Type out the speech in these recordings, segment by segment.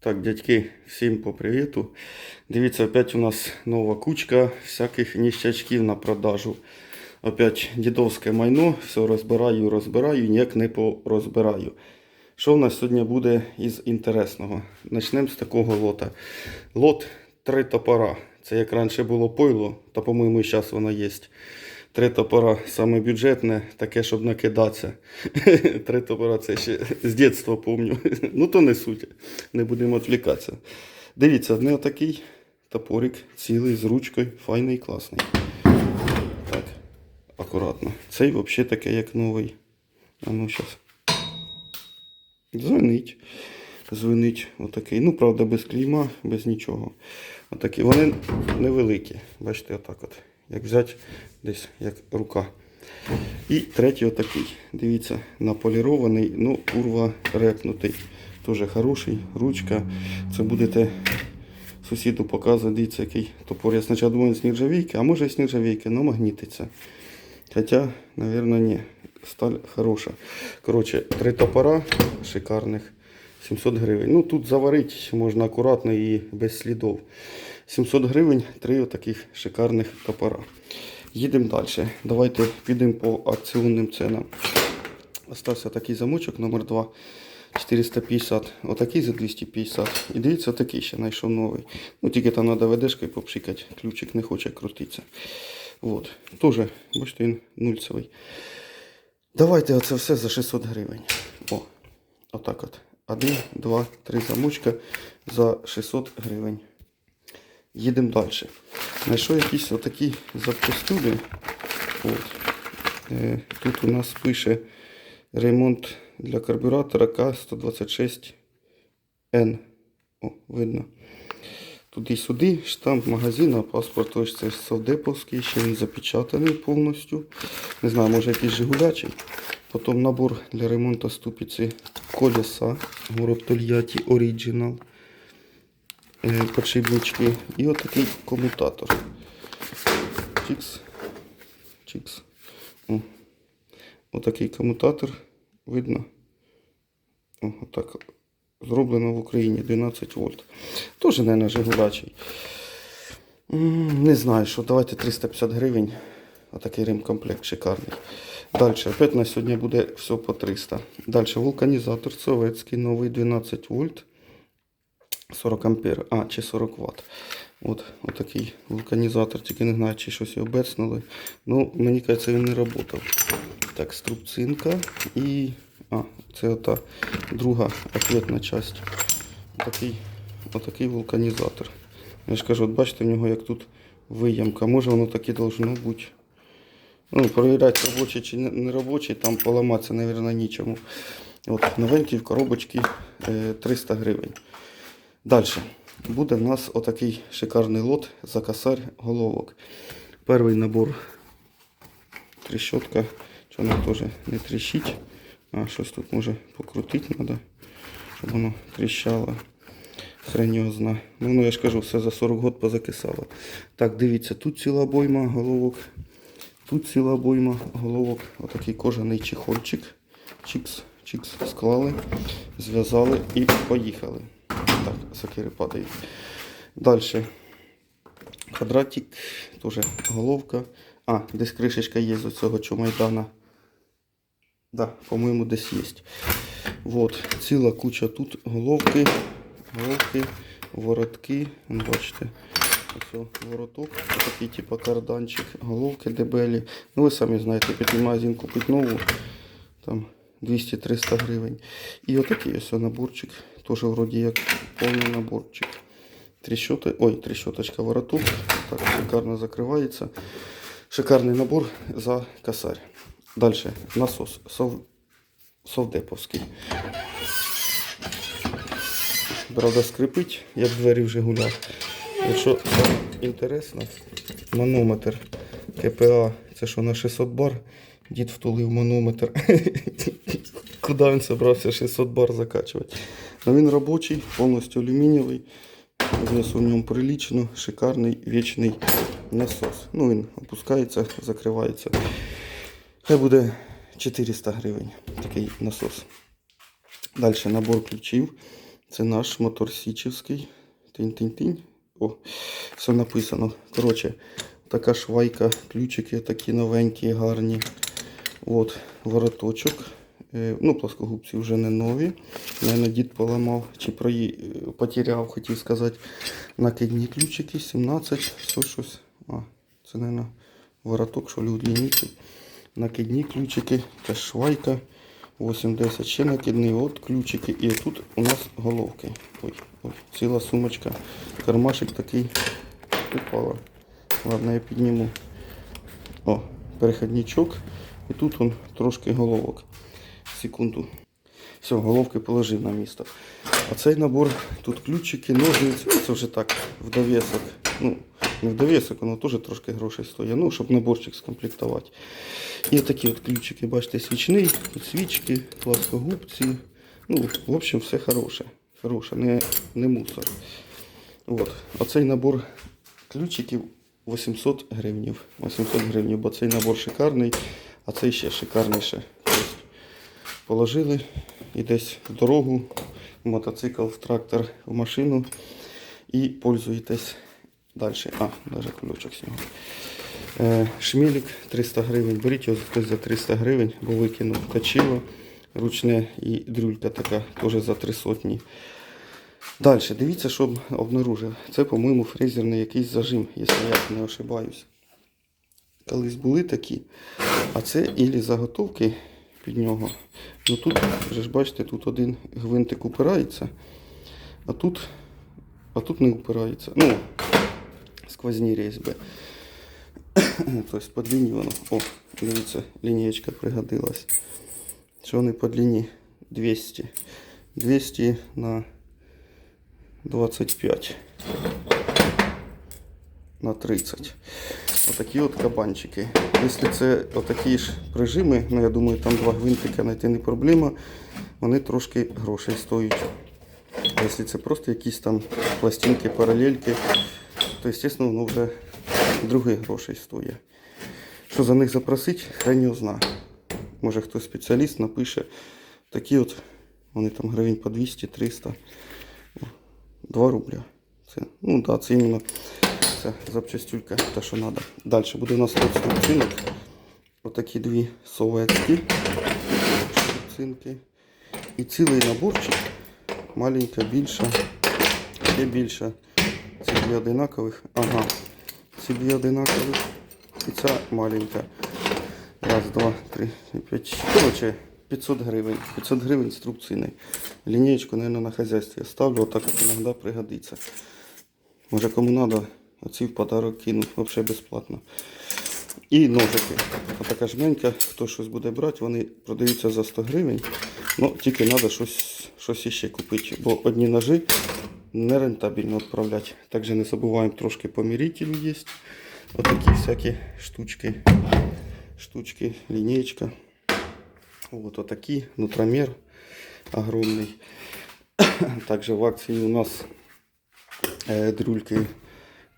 Так, дядьки, всім по привіту. Дивіться, опять у нас нова кучка всяких ніщачків на продажу. Опять дідовське майно, все розбираю, розбираю, ніяк не порозбираю. Що в нас сьогодні буде із інтересного? Почнемо з такого лота. Лот три топора. Це як раніше було пойло, та по-моєму зараз воно є. Три топора саме бюджетне, таке, щоб накидатися. Три топора це ще з дитинства пам'ятаю. Ну то не суть. Не будемо відвлікатися. Дивіться, одне отакий топорик, цілий з ручкою, файний, класний. Так, акуратно. Цей взагалі такий, як новий. А ну зараз. Звенить. Звенить отакий. Ну, правда, без клейма, без нічого. Отакі. Вони невеликі. Бачите, отак от. Як взяти десь як рука. І третій отакий. Дивіться, наполірований, ну, урва репнутий. Дуже хороший, ручка. Це будете сусіду показувати, дивіться, який топор. Я спочатку думав, з нержавійки, а може і з нержавійки, але магнітиться. Хоча, мабуть, ні. Сталь хороша. Коротше, три топора шикарних. 700 гривень. Ну тут заварити можна акуратно і без слідів. 700 гривень, три отаких шикарних топора. Їдемо далі. Давайте підемо по акціонним ценам. Остався такий замочок номер 2 450. Отакий за 250. І дивіться, такий ще знайшов новий. Ну тільки там треба ведешкою попшикати. Ключик не хоче крутитися. От. Тоже, бачите, він нульцевий. Давайте оце все за 600 гривень. О, отак от. Один, два, три замочка за 600 гривень. Їдемо далі. Знайшов якісь отакі запчастюди. От. Е, тут у нас пише ремонт для карбюратора К126Н. О, видно. Туди-сюди, штамп магазину, паспорт ось це совдеповський, ще він запечатаний повністю. Не знаю, може якийсь жигулячий. Потім набор для ремонту ступиці колеса город Тольятті Original. Е, Подшипнички. І отакий комутатор. Чікс. Чікс. О. Отакий комутатор. Видно? Отак. Зроблено в Україні 12 вольт. Теж, не Жигулячий. Не знаю, що давайте 350 гривень. Отакий ремкомплект шикарний. Далі, опять на сьогодні буде все по 300. Далі вулканізатор советський, новий 12 вольт. 40 ампер, а, чи 40 Вт. От, отакий вулканізатор, тільки не знаю, чи щось його бецнули. Ну, мені кажеться, він не працював. Так, струбцинка і. А, це ота друга ответна часть. Отакий, отакий вулканізатор. Я ж кажу, от бачите, в нього як тут виямка. Може воно так і должно бути. Ну, перевіряти робочий чи не- робочий, там поламатися, мабуть, нічому. От, новенький в коробочці е, 300 гривень. Далі. Буде в нас отакий шикарний лот за косарь головок. Перший набор тріщотка, що вона теж не тріщить. А щось тут може покрутити треба, щоб воно тріщало. Хрен його. Ну, ну я ж кажу, все за 40 год позакисало. Так, дивіться, тут ціла обойма головок. Тут ціла обойма головок. Отакий кожаний чехольчик. Чікс, чікс склали, зв'язали і поїхали. Так, сокири падають. Далі. Квадратик, теж головка. А, десь кришечка є з оцього чумайдана. Да, по-моєму, десь є. Вот, ціла куча тут головки, головки, воротки. Бачите, ось вороток, такий типу карданчик, головки дебелі. Ну ви самі знаєте, в магазин купити нову, там 200-300 гривень. І отакий ось наборчик, теж вроді як повний наборчик. Тріщоти, ой, тріщоточка вороток, так шикарно закривається. Шикарний набор за косарь. Далі насос сов... совдеповський. Правда, скрипить, як двері вже гуляв. Якщо інтересно, манометр КПА, це що на 600 бар, дід втулив манометр. Куди він зібрався 600 бар закачувати? Ну, він робочий, повністю алюмінієвий. Весу в ньому прилічно, шикарний вічний насос. Ну, він опускається, закривається. Хай буде 400 гривень такий насос. Далі набор ключів. Це наш мотор Січівський. Тинь-тинь-тинь. О, все написано. Коротше, така швайка, ключики такі новенькі, гарні. От, вороточок. Е, Ну, плоскогубці вже не нові. Наверно, дід поламав чи прої... е, потеряв, хотів сказати. Накидні ключики, 17, все щось. А, це, мабуть, вороток, що удлінитель. Накидні ключики, теж швайка. 8-10 ще накидний, от ключики. І тут у нас головки. Ой, ой, ціла сумочка. Кармашик такий упала. Ладно, я підніму. О, переходничок. І тут он трошки головок. Секунду. Все, головки положив на місто. А цей набор, тут ключики, ножниці, це вже так, в довісок. Ну, не в довісок, воно теж трошки грошей стоїть. Ну, щоб наборчик скомплектувати. І такі от ключики, бачите, свічний, тут свічки, пласкогубці. Ну, в общем, все хороше. Хороше, не, не мусор. От. Оцей набор ключиків 800 гривнів. 800 гривнів, бо цей набор шикарний, а цей ще шикарніше. Положили і десь в дорогу, в мотоцикл, в трактор, в машину і пользуєтесь далі. А, навіть ключок сняв. Е, Шмілік 300 гривень. Беріть його хтось за 300 гривень, бо викинув точило ручне і дрюлька така теж за 3 сотні. Далі, дивіться, що обнаружив. Це, по-моєму, фрезерний якийсь зажим, якщо я не ошибаюсь. Колись були такі. А це ілі заготовки під нього. Ну тут, вже ж бачите, тут один гвинтик упирається, а тут, а тут не упирається. Ну, сквозні різьби. Тобто по длині воно. О, дивіться, лінієчка пригодилась. Що вони по длині? 200. 200 на 25 на 30. Отакі от кабанчики. Якщо це отакі ж прижими, ну я думаю, там два гвинтика знайти не проблема, вони трошки грошей стоять. Якщо це просто якісь там пластинки, паралельки, то, звісно, воно вже других грошей стоїть. Що за них запросити, хай не зна. Може хтось спеціаліст напише. Такі от, вони там гривень по 200-300. 2 рубля. Це, ну да, це іменно це запчастюлька, те, що треба. Далі буде у нас тут струбцинок. Отакі дві советські струбцинки. І цілий наборчик. Маленька, більша, ще більша. Ці дві одинакових. Ага. Ці дві одинакових. І ця маленька. Раз, два, три, п'ять. Короче, 500 гривень. 500 гривень струбцини. Лінеечку, наверное, на хазяйстві ставлю, отак от іноді пригодиться. Може кому надо, оці в подарок кину, взагалі безплатно. І ножики. Отака жменька, хто щось буде брати, вони продаються за 100 гривень. Ну, тільки треба щось, щось іще купити, бо одні ножи нерентабельно відправляти. Також не забуваємо трошки помірителі є. Отакі всякі штучки. Штучки, лінійка. Вот отакі, нутромер огромный. Также в акції у нас е, дрюльки,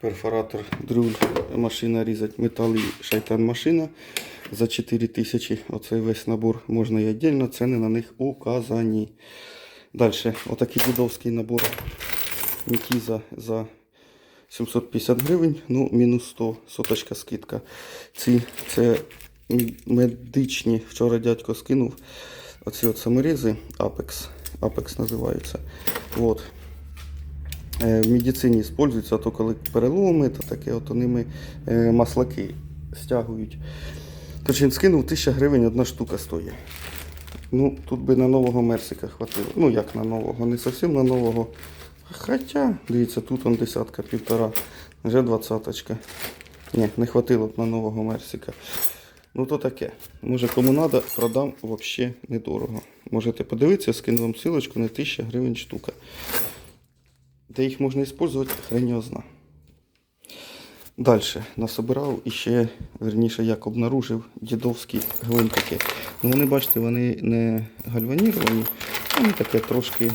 перфоратор, дрюль, машина різать метал і шайтан машина за 4000. Оцей весь набор можна і віддільно, ціни на них указані. Далі, отакий дідовський набор Нікіза за 750 гривень, ну мінус 100, соточка скидка. Ці це медичні, вчора дядько скинув. Оці от саморізи Apex. Apex називаються. Вот. Е, В медицині використовуються, то коли переломи, то таке, от ними е, маслаки стягують. Він скинув 1000 гривень одна штука стоїть. Ну, тут би на нового Мерсика хватило. Ну, як на нового, не зовсім на нового. Хоча, дивіться, тут он десятка, півтора, вже двадцяточка. Ні, не хватило б на нового Мерсика. Ну то таке. Може кому треба, продам взагалі недорого. Можете подивитися, скину вам ссылочку на 1000 гривень штука. Де їх можна використовувати, хрен його зна. Далі насобирав і ще, верніше, як обнаружив дідовські гвинтики. Ну вони, бачите, вони не гальваніровані, вони таке трошки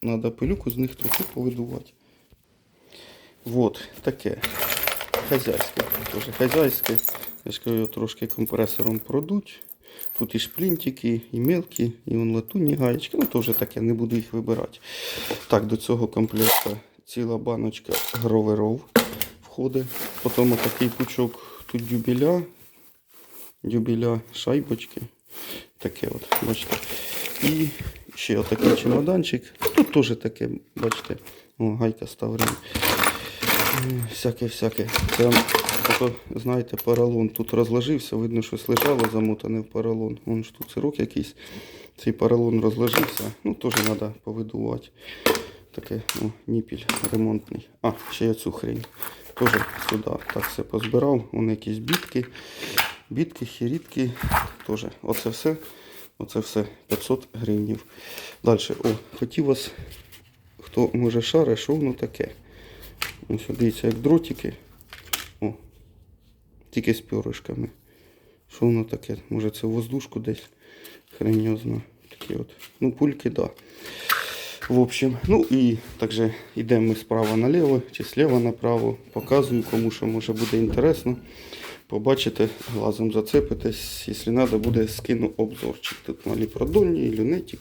треба пилюку з них трохи повидувати. Вот, таке. Хазяйське. Тоже хазяйське. Я ж кажу, його трошки компресором продуть. Тут і шплінтики, і мелкі, і вон латунні гаєчки. Ну, теж таке, не буду їх вибирати. Так, до цього комплекта ціла баночка гроверов входить. Потім отакий пучок тут дюбеля, дюбеля, шайбочки. Таке от, бачите. І ще отакий чемоданчик. Тут теж таке, бачите, о, гайка ставлена. Всяке-всяке. Це, ото, знаєте, поролон тут розложився, видно, щось лежало замотане в поролон. Вон ж тут сирок якийсь. Цей поролон розложився. Ну, теж треба повидувати. Таке, о, ніпіль ремонтний. А, ще я цю хрень. Теж сюди так все позбирав. Вон якісь бітки. Бітки, хірітки. Теж. Оце все. Оце все 500 гривнів. Далі. О, хотів вас, хто може шари, що воно таке. Ось дивіться, як дротики. Тільки з пюришками. Що воно таке? Може це воздушку десь хрень його зна. Такі от. Ну, пульки, да. В общем, ну і також йдемо ми справа наліво чи сліва направо. Показую, кому що може буде інтересно. Побачите, глазом зацепитесь. Якщо треба, буде скину обзорчик. Тут малі продольні, люнетик,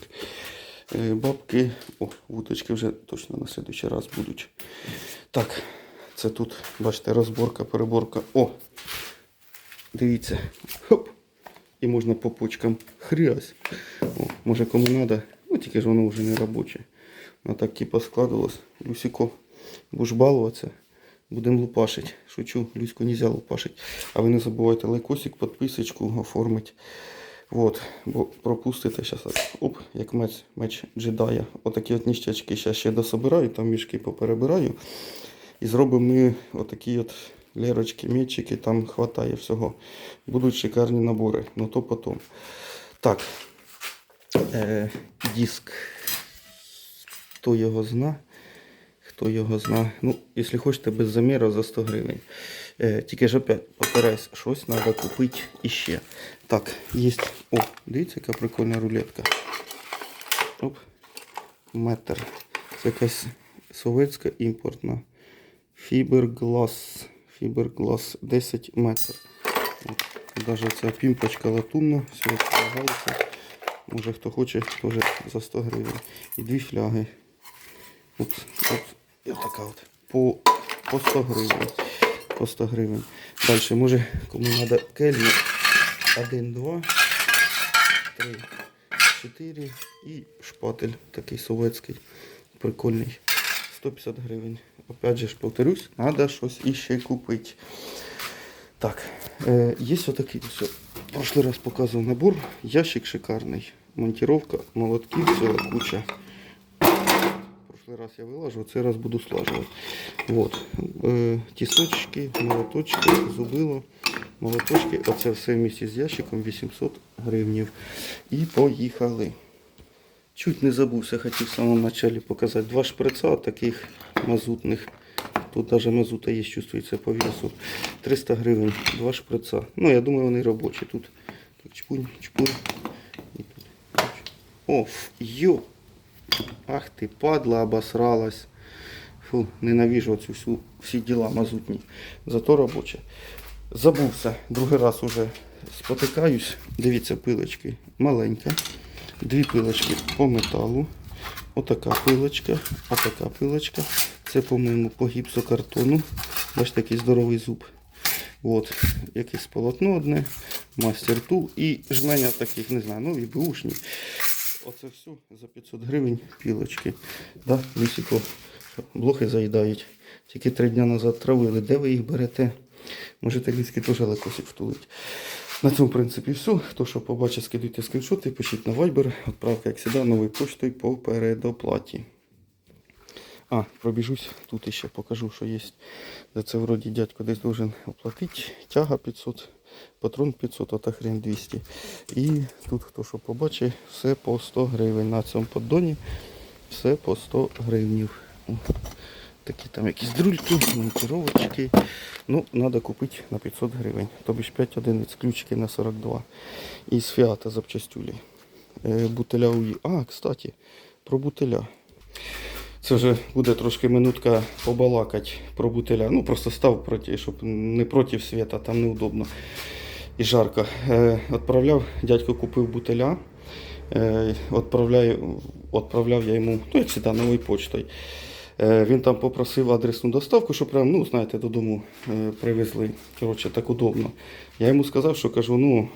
е, бабки. О, вудочки вже точно на следующий раз будуть. Так, це тут, бачите, розборка, переборка. О! Дивіться. Хоп! І можна по почкам хрясь. О, може кому треба, ну тільки ж воно вже не робоче. Воно так типу складувалось. Люсіко, будеш балуватися. Будемо лупашить. Шучу, Люську нельзя лупашить. А ви не забувайте лайкосик, підписочку оформити. Вот, бо пропустите зараз. Оп, як меч, меч джедая. Отакі от ніштячки зараз ще дособираю, там мішки поперебираю. І зробимо ми отакі от лерочки, мечики, там хватає всього. Будуть шикарні набори, ну то потом. Так, е, диск. Хто його зна? Хто його зна? Ну, якщо хочете без заміру за 100 гривень. Е, тільки ж опять повторяюсь, щось треба купити іще. Так, є. О, дивіться, яка прикольна рулетка. Оп. Метр. Це якась совєтська імпортна. Фіберглас. Фіберглас 10 метрів. Даже ця пімпочка латунна, все розполагається. Може хто хоче, теж за 100 гривень. І дві фляги. От, от, і така от. По, по 100 гривень. По 100 гривень. Далі, може, кому треба кельми. 1, 2, 3, 4 і шпатель такий совєтський. Прикольний. 150 гривень. Опять же повторюсь, треба щось іще купити. Так, е, є отакий, все. Прошлий раз показував набор. Ящик шикарний. Монтировка, молотків, ціла куча. Прошлий раз я вилажу, цей раз буду слажувати. Вот. Е, тісочки, молоточки, зубило, молоточки. Оце все в місті з ящиком 800 гривнів. І поїхали. Чуть не забувся, хотів в самому началі показати. Два шприца таких мазутних. Тут даже мазута є, чувствується по весу. 300 гривень, два шприца. Ну, я думаю, вони робочі. Тут чпунь, чпунь. І тут. О, йо. Ах ти, падла, обосралась. Фу, ненавижу цю всю, всі діла мазутні. Зато робоче. Забувся. Другий раз уже спотикаюсь. Дивіться, пилочки маленька. Дві пилочки по металу. Отака пилочка, отака пилочка. Це, по-моєму, по гіпсокартону. Бачите, такий здоровий зуб. От, якесь полотно одне, мастер тул і жменя таких, не знаю, нові бушні. Оце все за 500 гривень пілочки. Да, лісіко, блохи заїдають. Тільки три дні назад травили. Де ви їх берете? Можете ліски теж лакосик втулити. На цьому, в принципі, все. Хто що побачить, скидуйте скріншоти, пишіть на Viber. Відправка, як завжди, новою поштою по передоплаті. А, пробіжусь, тут ще покажу, що є. За це вроді дядько десь должен оплатити. Тяга 500, патрон 500, а та хрен 200. І тут хто що побачить, все по 100 гривень. На цьому поддоні все по 100 гривнів. Такі там якісь друльки, монтировочки. Ну, треба купити на 500 гривень. Тобі ж 5 одиниць, ключики на 42. І з фіата запчастюлі. Е, бутиля УІ. А, кстати, про бутиля. Це вже буде трошки минутка побалакати про бутиля. Ну, просто став проти, щоб не проти світа, там неудобно. і жарко. Е, Отправляв, дядько купив бутиля. Е, Отправляю, отправляв я йому, ну, як завжди, новою почтою. Е, Він там попросив адресну доставку, щоб прям, ну, знаєте, додому е, привезли. Коротше, так удобно. Я йому сказав, що кажу, ну,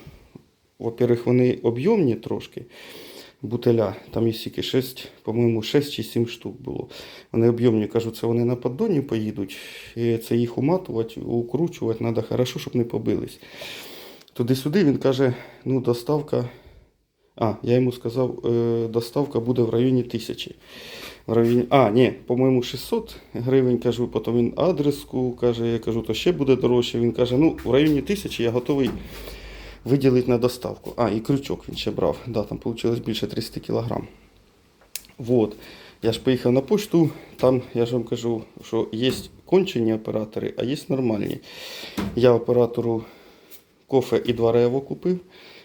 во-первых, вони об'ємні трошки. Бутиля, там є стільки 6, по-моєму, 6 чи 7 штук було. Вони об'ємні, кажу, це вони на поддоні поїдуть. І це їх уматувати, укручувати треба хорошо, щоб не побились. Туди-сюди він каже, ну, доставка. А, я йому сказав, е, доставка буде в районі тисячі. А, ні, по-моєму, 600 гривень кажу, потім він адреску каже, я кажу, то ще буде дорожче. Він каже, ну, в районі тисячі я готовий виділити на доставку. А, і крючок він ще брав. Да, там вийшло більше 300 кілограм. Вот. Я ж поїхав на почту, там я ж вам кажу, що є кончені оператори, а є нормальні. Я оператору кофе і два рево купив,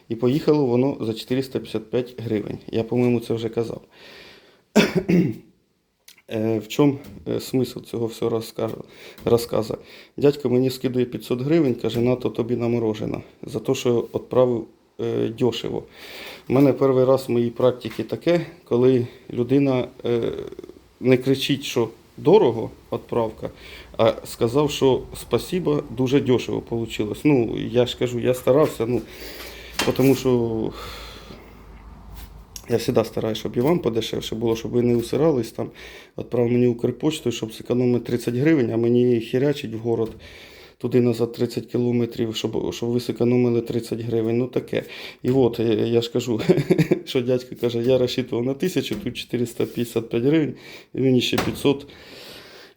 і поїхало воно за 455 гривень. Я, по-моєму, це вже казав. Е, В чому е, смисл цього всього розказу? Дядько мені скидує 500 гривень, каже, на то тобі наморожено. За те, що відправив е, дешево. У мене перший раз в моїй практиці таке, коли людина не кричить, що дорого відправка, а сказав, що спасіба, дуже дешево вийшло. Ну, я ж кажу, я старався, ну, тому що я завжди стараюся, щоб і вам подешевше було, щоб ви не усирались там. Відправив мені Укрпочту, щоб зекономити 30 гривень, а мені хірячить в город туди назад 30 кілометрів, щоб, щоб ви зекономили 30 гривень. Ну таке. І от я, ж кажу, що дядько каже, я розчитував на 1000, тут 455 гривень, і мені ще 500.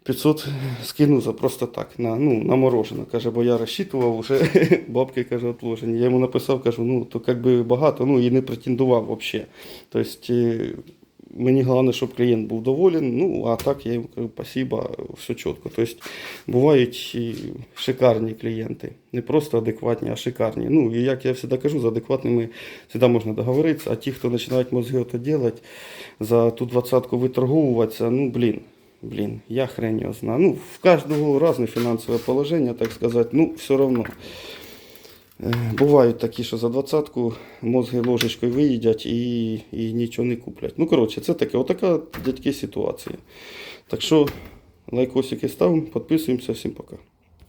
500 скинув за просто так, на, ну, на мороженое. Каже, бо я розчитував вже, бабки каже, отложені. Я йому написав, кажу, ну, то як би багато, ну і не претендував взагалі. Тобто, е, мені головне, щоб клієнт був доволен, ну, а так я йому кажу, спасибо, все чітко. Тобто, бувають шикарні клієнти. Не просто адекватні, а шикарні. Ну, і як я завжди кажу, з адекватними завжди можна договоритися, а ті, хто починають мозги це робити, за ту двадцятку виторговуватися, ну, блін. Блин, я хрен его знаю. Ну, в каждого разное финансовое положение, так сказать. Ну, все равно. Е, Бувають такі, що за двадцятку мозги ложечкою виїдять і, і нічого не куплять. Ну, коротше, це таке, отака дядьки ситуація. Так що лайкосики ставимо, підписуємося, всім пока.